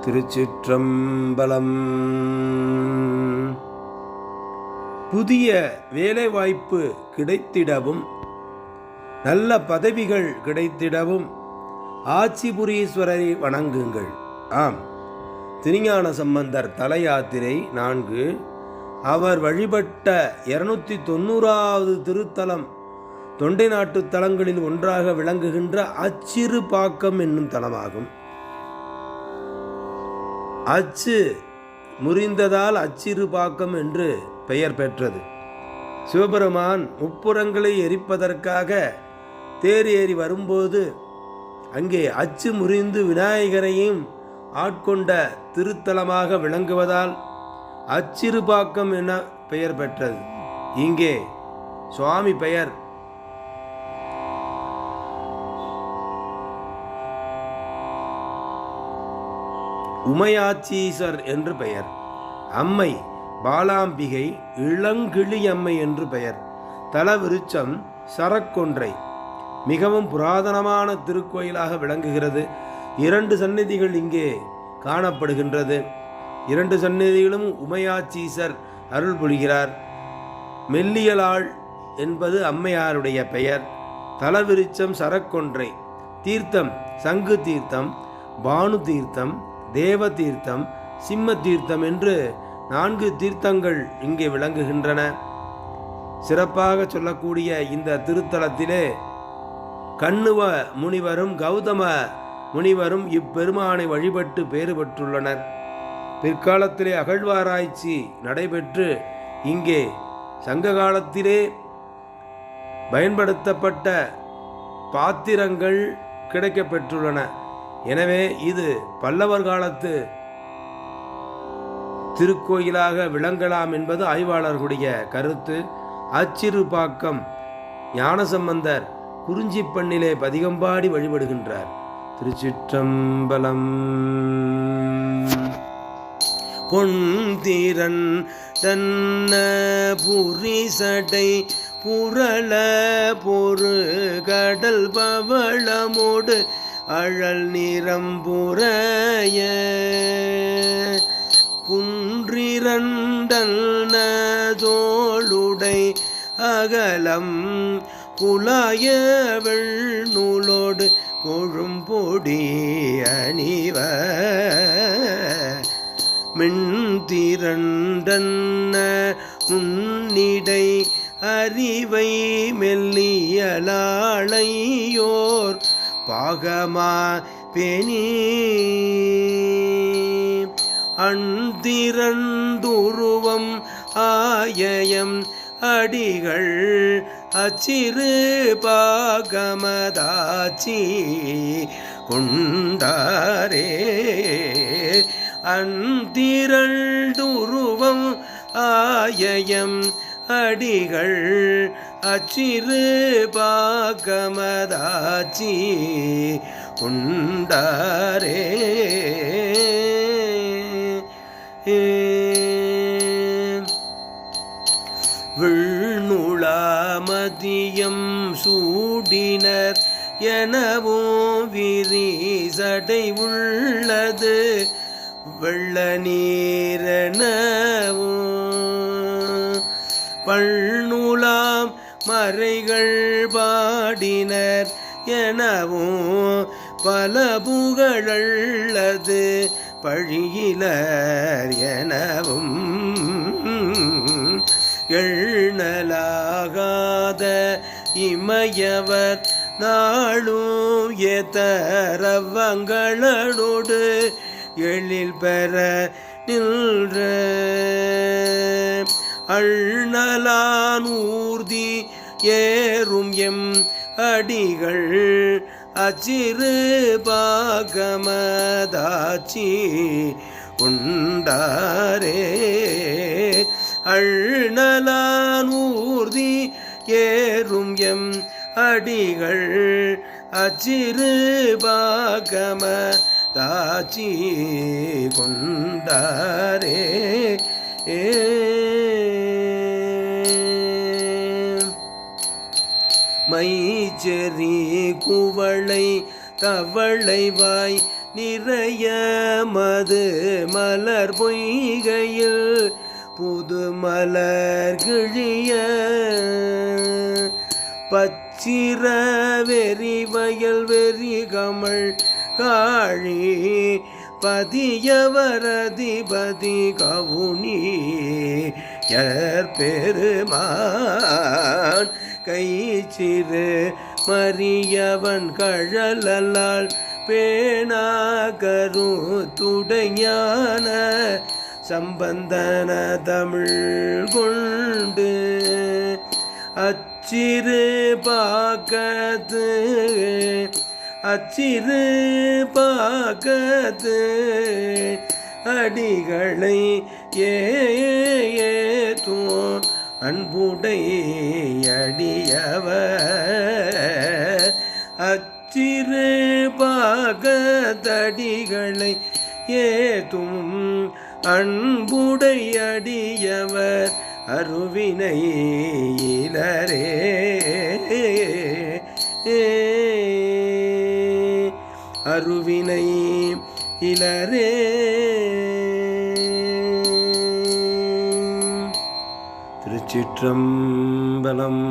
திருச்சிற்றம்பலம். புதிய வேலைவாய்ப்பு கிடைத்திடவும் நல்ல பதவிகள் கிடைத்திடவும் ஆட்சிபுரீஸ்வரரை வணங்குங்கள். ஆம். திருஞான சம்பந்தர் தல யாத்திரை நான்கு. அவர் வழிபட்ட இருநூத்தி தொண்ணூறாவது திருத்தலம் தொண்டை நாட்டு தலங்களில் ஒன்றாக விளங்குகின்ற அச்சிறு பாக்கம் என்னும் தலமாகும். அச்சு முறிந்ததால் அச்சிறு பாக்கம் என்று பெயர் பெற்றது. சிவபெருமான் முப்புறங்களை எரிப்பதற்காக தேர் ஏறி வரும்போது அங்கே அச்சு முறிந்து விநாயகரையும் ஆட்கொண்ட திருத்தலமாக விளங்குவதால் அச்சிறுபாக்கம் என பெயர் பெற்றது. இங்கே சுவாமி பெயர் உமையாச்சீசர் என்று பெயர். அம்மை பாலாம்பிகை இளங்கிளியம்மை என்று பெயர். தலவிருச்சம் சரக்கொன்றை. மிகவும் புராதனமான திருக்கோயிலாக விளங்குகிறது. இரண்டு சந்நிதிகள் இங்கே காணப்படுகின்றது. இரண்டு சந்நிதிகளும் உமையாச்சீசர் அருள் புரிகிறார். மெல்லியலாள் என்பது அம்மையாருடைய பெயர். தலவிருச்சம் சரக்கொன்றை. தீர்த்தம் சங்கு தீர்த்தம் பானு தீர்த்தம் தேவ தீர்த்தம் சிம்ம தீர்த்தம் என்று நான்கு தீர்த்தங்கள் இங்கே விளங்குகின்றன. சிறப்பாக சொல்லக்கூடிய இந்த திருத்தலத்திலே கண்ணுவ முனிவரும் கௌதம முனிவரும் இப்பெருமானை வழிபட்டு பேறு பெற்றுள்ளனர். பிற்காலத்திலே அகழ்வாராய்ச்சி நடைபெற்று இங்கே சங்க காலத்திலே பயன்படுத்தப்பட்ட பாத்திரங்கள் கிடைக்கப்பெற்றுள்ளன. எனவே இது பல்லவர் காலத்து திருக்கோயிலாக விளங்கலாம் என்பது ஆய்வாளர்களுடைய கருத்து. அச்சிறுபாக்கம் ஞானசம்பந்தர் குறிஞ்சிப்பண்ணிலே பதிகம்பாடி வழிபடுகின்றார். திருச்சிற்றம்பலம். பொன்திரன் தன்ன புரிசடை புரள பொறு கடல் பவளமோடு அழல் நிறம்புறைய குன்றிரண்டல்னதோளுடை அகலம் குலாய வெள்நூலோடு கொழும்பொடி அணிவ மின்திரண்டன்ன உன்னிடை அறிவை மெல்லியலாளையோர் பாகமா பெனி அந்திரந்துருவம் ஆயயம் அடிகள் அச்சிறு பாகமதாச்சி கொண்டாரே. அந்திரண்டுருவம் ஆயயம் அடிகள் அச்சிறு பாகமதாச்சி உண்டாரே. விழ்நுளாமதியம் சூடினர் எனவும் விரி சடை உள்ளது. வெள்ள நீரனவும் பழ்நூலாம் மறைகள் பாடினர் எனவும் பல புகழல்லது பழியிலர் எனவும். எழ்நலாகாத இமயவர் நாளும் எதரவங்களோடு எழில் பெற நின்ற. அழ்நலான் ஏறும் எம் அடிகள் அச்சிறு பாகமதாச்சி உண்டாரே. அழ்நலான் ஏறும் எம் அடிகள் அச்சிறு பாகம தாச்சி கொண்டாரே ஏ மைச்செறி குவளை தவளை வாய் நிறைய மது மலர் பொய்கையில் புது மலர் கிழிய பச்சிர வெறி வயல் வெறி கமழ் காழி பதியவரதிபதி கவுனி பெருமான் கை சிறு மரியவன் கழலால் பேணாகரு துடையான சம்பந்தன தமிழ் கொண்டு. அச்சிறு பாக்கத்து அச்சிறு பாக்கத்து அடிகளை ஏ ஏ அன்புடை அடியவ அச்சிறு பாகதடிகளை ஏதும் அன்புடையடியவர் அருவினை இலரே. அருவினை இலரே. திருச்சிற்றம்பலம்.